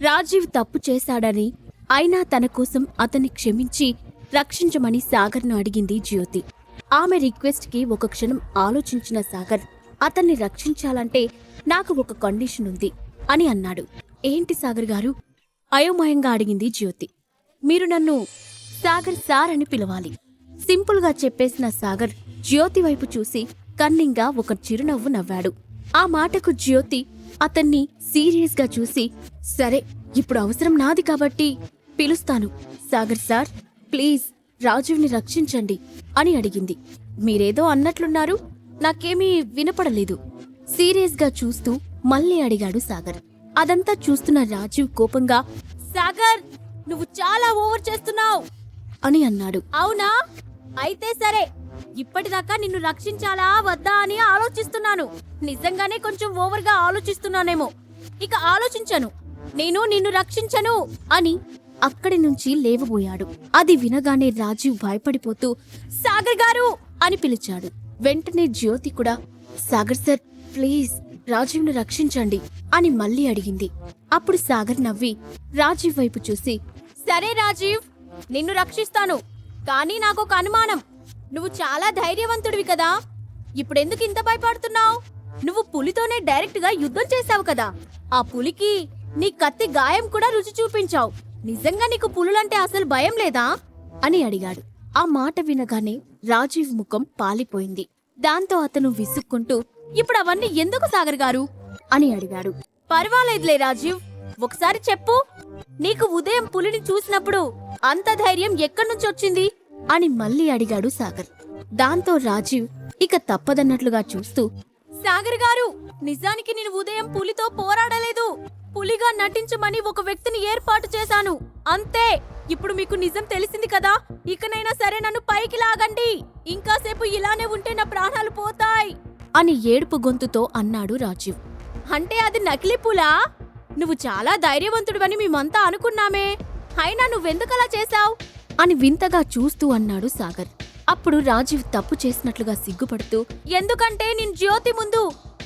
రాజీవ్ తప్పు చేశాడని అయినా తన కోసం అతన్ని క్షమించి రక్షించమని సాగర్ను అడిగింది జ్యోతి. ఆమె రిక్వెస్ట్కి ఒక క్షణం ఆలోచించిన సాగర్ అతన్ని రక్షించాలంటే నాకు ఒక కండిషన్ ఉంది అని అన్నాడు. ఏంటి సాగర్ గారు? అయోమయంగా అడిగింది జ్యోతి. మీరు నన్ను సాగర్ సార్ అని పిలవాలి. సింపుల్గా చెప్పేసిన సాగర్ జ్యోతి వైపు చూసి కన్నింగా ఒక చిరునవ్వు నవ్వాడు. ఆ మాటకు జ్యోతి అతన్ని సీరియస్గా చూసి సరే ఇప్పుడు అవసరం నాది కాబట్టి పిలుస్తాను. సాగర్ సార్ ప్లీజ్ రాజీవ్ని రక్షించండి అని అడిగింది. మీరేదో అన్నట్లున్నారు. నాకేమీ వినపడలేదు. సీరియస్గా చూస్తూ మళ్ళీ అడిగాడు సాగర్. అదంతా చూస్తున్న రాజీవ్ కోపంగా సాగర్ నువ్వు చాలా ఓవర్ చేస్తున్నావు అని అన్నాడు. అవునా? అయితే సరే ఇప్పటిదాకా నిన్ను రక్షించాలా వద్దా అని ఆలోచిస్తున్నాను. నిజంగానే కొంచెం ఓవర్గా ఆలోచిస్తున్నానేమో. ఇక ఆలోచించను. నేను నిన్ను రక్షించను అని అక్కడి నుంచి లేవబోయాడు. అది వినగానే రాజీవ్ భయపడిపోతూ సాగర్ గారు! అని పిలిచాడు. వెంటనే జ్యోతి కూడా సాగర్ సార్ ప్లీజ్ రాజీవ్ను రక్షించండి అని మళ్ళీ అడిగింది. అప్పుడు సాగర్ నవ్వి రాజీవ్ వైపు చూసి సరే రాజీవ్ నిన్ను రక్షిస్తాను కానీ నాకు ఒక అనుమానం. నువ్వు చాలా ధైర్యవంతుడివి కదా. ఇప్పుడెందుకు ఇంత భయపడుతున్నావు? నువ్వు పులితోనే డైరెక్ట్గా యుద్ధం చేశావు కదా. ఆ పులికి నీ కత్తి గాయం కూడా రుచి చూపించావు. నిజంగా నీకు పులులంటే అసలు భయం లేదా? అని అడిగాడు. ఆ మాట వినగానే రాజీవ్ ముఖం పాలిపోయింది. దాంతో అతను విసుక్కుంటూ ఇప్పుడు అవన్నీ ఎందుకు సాగర్ గారు? అని అడిగాడు. పర్వాలేదులే రాజీవ్. ఒకసారి చెప్పు. నీకు ఉదయం పులిని చూసినప్పుడు అంత ధైర్యం ఎక్కడి నుంచి వచ్చింది? అని మళ్ళీ అడిగాడు సాగర్. దాంతో రాజీవ్ ఇక తప్పదన్నట్లుగా చూస్తూ సాగర్ గారు నిజానికి నేను ఉదయం పులితో పోరాడలేదు. పులిగా నటించమని ఒక వ్యక్తిని ఏర్పాటు చేశాను. అంతే. ఇప్పుడు మీకు నిజం తెలిసింది కదా. ఇకనైనా సరే నన్ను పైకి లాగండి. ఇంకాసేపు ఇలానే ఉంటే నా ప్రాణాలు పోతాయి. అని ఏడుపు గొంతుతో అన్నాడు రాజీవ్. అంటే అది నకిలీ పులా? నువ్వు చాలా ధైర్యవంతుడివని మేమంతా అనుకున్నామే. అయినా నువ్వెందుకలా చేశావు? అని వింతగా చూస్తూ అన్నాడు సాగర్. అప్పుడు రాజీవ్ తప్పు చేసినట్లుగా సిగ్గుపడుతూ ఎందుకంటే నేను జ్యోతి ముందు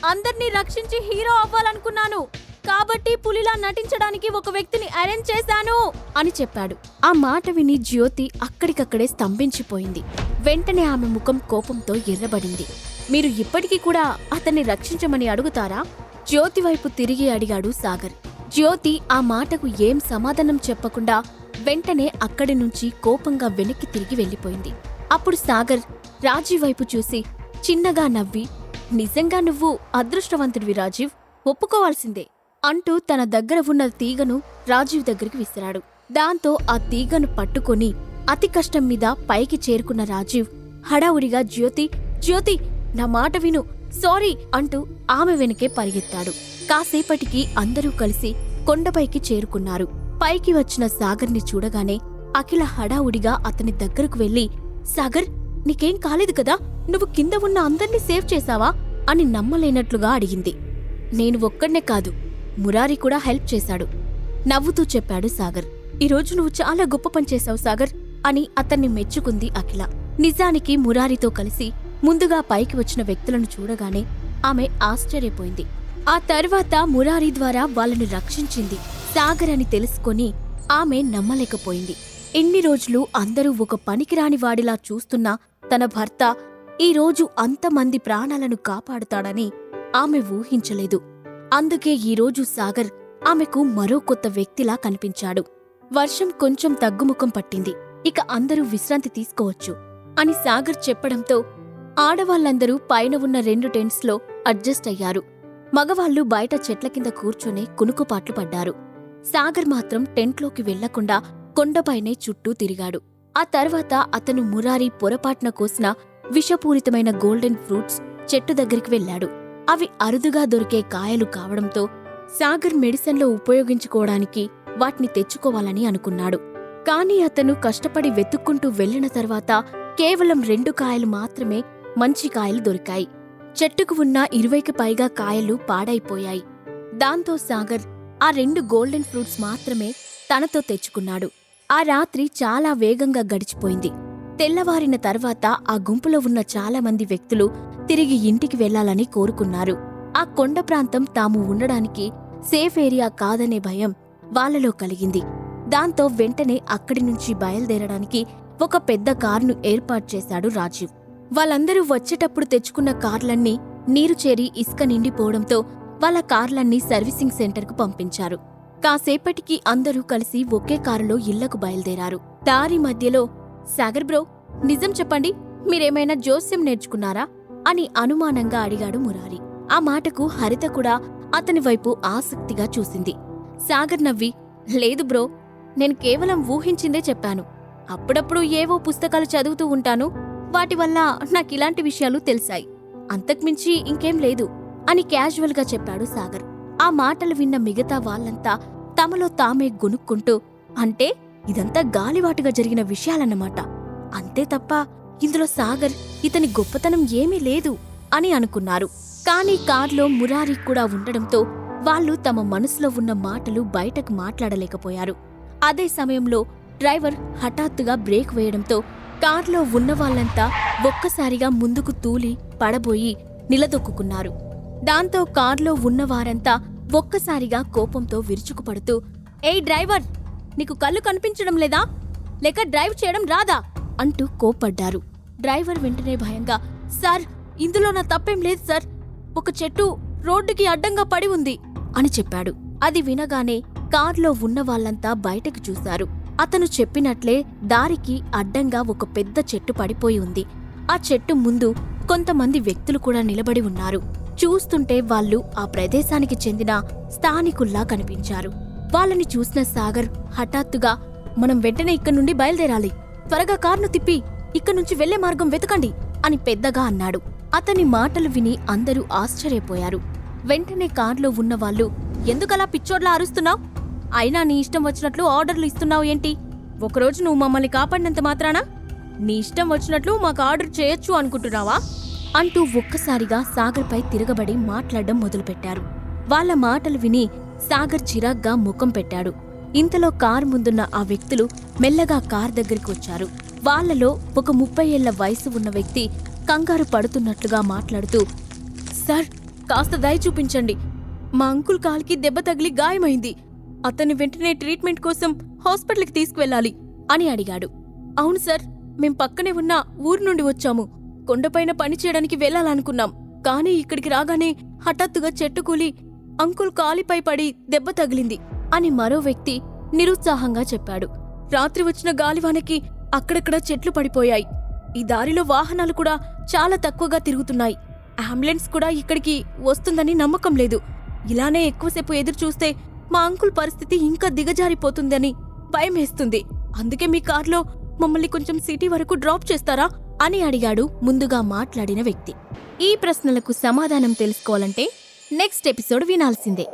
అందర్నీ రక్షించి హీరో అవ్వాలనుకున్నాను. కాబట్టి పులిలా నటించడానికి ఒక వ్యక్తిని అరేంజ్ చేశాను అని చెప్పాడు. ఆ మాట విని జ్యోతి అక్కడికక్కడే స్తంభించిపోయింది. వెంటనే ఆమె ముఖం కోపంతో ఎర్రబడింది. మీరు ఇప్పటికీ కూడా అతన్ని రక్షించమని అడుగుతారా? జ్యోతి వైపు తిరిగి అడిగాడు సాగర్. జ్యోతి ఆ మాటకు ఏం సమాధానం చెప్పకుండా వెంటనే అక్కడి నుంచి కోపంగా వెనక్కి తిరిగి వెళ్ళిపోయింది. అప్పుడు సాగర్ రాజీవ్ వైపు చూసి చిన్నగా నవ్వి నిజంగా నువ్వు అదృష్టవంతుడివి రాజీవ్ ఒప్పుకోవాల్సిందే అంటూ తన దగ్గర ఉన్న తీగను రాజీవ్ దగ్గరికి విసిరాడు. దాంతో ఆ తీగను పట్టుకొని అతి కష్టం మీద పైకి చేరుకున్న రాజీవ్ హడావుడిగా జ్యోతి జ్యోతి నా మాట విను సారీ అంటూ ఆమె వెనకే పరిగెత్తాడు. కాసేపటికి అందరూ కలిసి కొండపైకి చేరుకున్నారు. పైకి వచ్చిన సాగర్ని చూడగానే అఖిల హడావుడిగా అతని దగ్గరకు వెళ్ళి సాగర్ నీకేం కాలేదు కదా? నువ్వు కింద ఉన్న అందర్నీ సేవ్ చేశావా? అని నమ్మలేనట్లుగా అడిగింది. నేను ఒక్కడనే కాదు మురారి కూడా హెల్ప్ చేశాడు నవ్వుతూ చెప్పాడు సాగర్. ఈరోజు నువ్వు చాలా గొప్ప పని చేశావు సాగర్ అని అతన్ని మెచ్చుకుంది అఖిల. నిజానికి మురారితో కలిసి ముందుగా పైకి వచ్చిన వ్యక్తులను చూడగానే ఆమె ఆశ్చర్యపోయింది. ఆ తర్వాత మురారి ద్వారా వాళ్ళని రక్షించింది సాగర్ అని తెలుసుకొని ఆమె నమ్మలేకపోయింది. ఇన్ని రోజులు అందరూ ఒక పనికిరాని వాడిలా చూస్తున్న తన భర్త ఈ రోజు అంతమంది ప్రాణాలను కాపాడుతాడని ఆమె ఊహించలేదు. అందుకే ఈరోజు సాగర్ ఆమెకు మరో కొత్త వ్యక్తిలా కనిపించాడు. వర్షం కొంచెం తగ్గుముఖం పట్టింది. ఇక అందరూ విశ్రాంతి తీసుకోవచ్చు అని సాగర్ చెప్పడంతో ఆడవాళ్ళందరూ పైన ఉన్న రెండు టెంట్స్లో అడ్జస్ట్ అయ్యారు. మగవాళ్ళు బయట చెట్ల కింద కూర్చొని కునుకుపాట్లు పడ్డారు. సాగర్ మాత్రం టెంట్లోకి వెళ్ళకుండా కొండపైనే చుట్టూ తిరిగాడు. ఆ తర్వాత అతను మురారి పొరపాటున కోసిన విషపూరితమైన గోల్డెన్ ఫ్రూట్స్ చెట్టు దగ్గరికి వెళ్ళాడు. అవి అరుదుగా దొరికే కాయలు కావడంతో సాగర్ మెడిసిన్లో ఉపయోగించుకోవడానికి వాటిని తెచ్చుకోవాలని అనుకున్నాడు. కాని అతను కష్టపడి వెతుక్కుంటూ వెళ్ళిన తర్వాత కేవలం రెండు కాయలు మాత్రమే మంచి కాయలు దొరికాయి. చెట్టుకు ఉన్న ఇరవైకి పైగా కాయలు పాడైపోయాయి. దాంతో సాగర్ ఆ రెండు గోల్డెన్ ఫ్రూట్స్ మాత్రమే తనతో తెచ్చుకున్నాడు. ఆ రాత్రి చాలా వేగంగా గడిచిపోయింది. తెల్లవారిన తర్వాత ఆ గుంపులో ఉన్న చాలామంది వ్యక్తులు తిరిగి ఇంటికి వెళ్ళాలని కోరుకున్నారు. ఆ కొండ ప్రాంతం తాము ఉండడానికి సేఫ్ ఏరియా కాదనే భయం వాళ్ళలో కలిగింది. దాంతో వెంటనే అక్కడి నుంచి బయలుదేరడానికి ఒక పెద్ద కారును ఏర్పాటు చేశాడు రాజీవ్. వాళ్ళందరూ వచ్చేటప్పుడు తెచ్చుకున్న కార్లన్నీ నీరు చేరి ఇసుక నిండిపోవడంతో వాళ్ళ కార్లన్నీ సర్వీసింగ్ సెంటర్కు పంపించారు. కాసేపటికి అందరూ కలిసి ఒకే కారులో ఇళ్ళకు బయలుదేరారు. దారి మధ్యలో సాగర్ బ్రో నిజం చెప్పండి మీరేమైనా జోస్యం నేర్చుకున్నారా? అని అనుమానంగా అడిగాడు మురారి. ఆ మాటకు హరిత కూడా అతని వైపు ఆసక్తిగా చూసింది. సాగర్ నవ్వి లేదు బ్రో నేను కేవలం ఊహించిందే చెప్పాను. అప్పుడప్పుడు ఏవో పుస్తకాలు చదువుతూ ఉంటాను. వాటి వల్ల నాకిలాంటి విషయాలు తెలిసాయి. అంతకుమించి ఇంకేం లేదు. అని క్యాజువల్గా చెప్పాడు సాగర్. ఆ మాటలు విన్న మిగతా వాళ్ళంతా తమలో తామే గొనుక్కుంటూ అంటే ఇదంతా గాలివాటుగా జరిగిన విషయాలన్నమాట. అంతే తప్ప ఇందులో సాగర్ ఇతని గొప్పతనం ఏమీ లేదు అని అనుకున్నారు. కానీ కార్లో మురారి కూడా ఉండడంతో వాళ్ళు తమ మనసులో ఉన్న మాటలు బయటకు మాట్లాడలేకపోయారు. అదే సమయంలో డ్రైవర్ హఠాత్తుగా బ్రేక్ వేయడంతో కార్లో ఉన్న వాళ్ళంతా ఒక్కసారిగా ముందుకు తూలి పడబోయి నిలదొక్కున్నారు దాంతో కార్లో ఉన్నవారంతా ఒక్కసారిగా కోపంతో విరుచుకుపడుతూ ఏయ్ డ్రైవర్ నీకు కళ్ళు కనిపించడం లేదా? లేక డ్రైవ్ చేయడం రాదా? అంటూ కోప్పడ్డారు. డ్రైవర్ వెంటనే భయంగా సార్ ఇందులో నా తప్పేం లేదు సార్. ఒక చెట్టు రోడ్డుకి అడ్డంగా పడి ఉంది అని చెప్పాడు. అది వినగానే కార్లో ఉన్న వాళ్ళంతా బయటకు చూశారు. అతను చెప్పినట్లే దారికి అడ్డంగా ఒక పెద్ద చెట్టు పడిపోయి ఉంది. ఆ చెట్టు ముందు కొంతమంది వ్యక్తులు కూడా నిలబడి ఉన్నారు. చూస్తుంటే వాళ్ళు ఆ ప్రదేశానికి చెందిన స్థానికుల్లా కనిపించారు. వాళ్ళని చూసిన సాగర్ హఠాత్తుగా మనం వెంటనే ఇక్కడి నుండి బయలుదేరాలి. త్వరగా కార్ను తిప్పి ఇక్కడి నుంచి వెళ్ళే మార్గం వెతకండి అని పెద్దగా అన్నాడు. అతని మాటలు విని అందరూ ఆశ్చర్యపోయారు. వెంటనే కార్లో ఉన్నవాళ్ళు ఎందుకలా పిచ్చోడ్లా అరుస్తున్నావు? అయినా నీ ఇష్టం వచ్చినట్లు ఆర్డర్లు ఇస్తున్నావు ఏంటి? ఒకరోజు నువ్వు మమ్మల్ని కాపాడినంత మాత్రానా? నీ ఇష్టం వచ్చినట్లు మాకు ఆర్డర్ చేయొచ్చు అనుకుంటున్నావా? అంటూ ఒక్కసారిగా సాగర్పై తిరగబడి మాట్లాడడం మొదలుపెట్టారు. వాళ్ళ మాటలు విని సాగర్ చిరాగ్గా ముఖం పెట్టాడు. ఇంతలో కారు ముందున్న ఆ వ్యక్తులు మెల్లగా కార్ దగ్గరికి వచ్చారు. వాళ్ళలో ఒక ముప్పై ఏళ్ళ వయసు ఉన్న వ్యక్తి కంగారు పడుతున్నట్లుగా మాట్లాడుతూ సార్ కాస్త దయ చూపించండి. మా అంకుల్ కాలికి దెబ్బ తగిలి గాయమైంది. అతన్ని వెంటనే ట్రీట్మెంట్ కోసం హాస్పిటల్కి తీసుకువెళ్ళాలి అని అడిగాడు. అవును సార్ మేం పక్కనే ఉన్న ఊరు నుండి వచ్చాము. కొండపైన పని చేయడానికి వెళ్ళాలనుకున్నాం. కానీ ఇక్కడికి రాగానే హఠాత్తుగా చెట్టు కూలి అంకుల్ కాలిపై పడి దెబ్బ తగిలింది అని మరో వ్యక్తి నిరుత్సాహంగా చెప్పాడు. రాత్రి వచ్చిన గాలివానకి అక్కడక్కడ చెట్లు పడిపోయాయి. ఈ దారిలో వాహనాలు కూడా చాలా తక్కువగా తిరుగుతున్నాయి. అంబులెన్స్ కూడా ఇక్కడికి వస్తుందని నమ్మకం లేదు. ఇలానే ఎక్కువసేపు ఎదురు చూస్తే మా అంకుల్ పరిస్థితి ఇంకా దిగజారిపోతుందని భయమేస్తుంది అందుకే మీ కార్లో మమ్మల్ని కొంచెం సిటీ వరకు డ్రాప్ చేస్తారా? అని అడిగాడు ముందుగా మాట్లాడిన వ్యక్తి. ఈ ప్రశ్నలకు సమాధానం తెలుసుకోవాలంటే నెక్స్ట్ ఎపిసోడ్ వినాల్సిందే.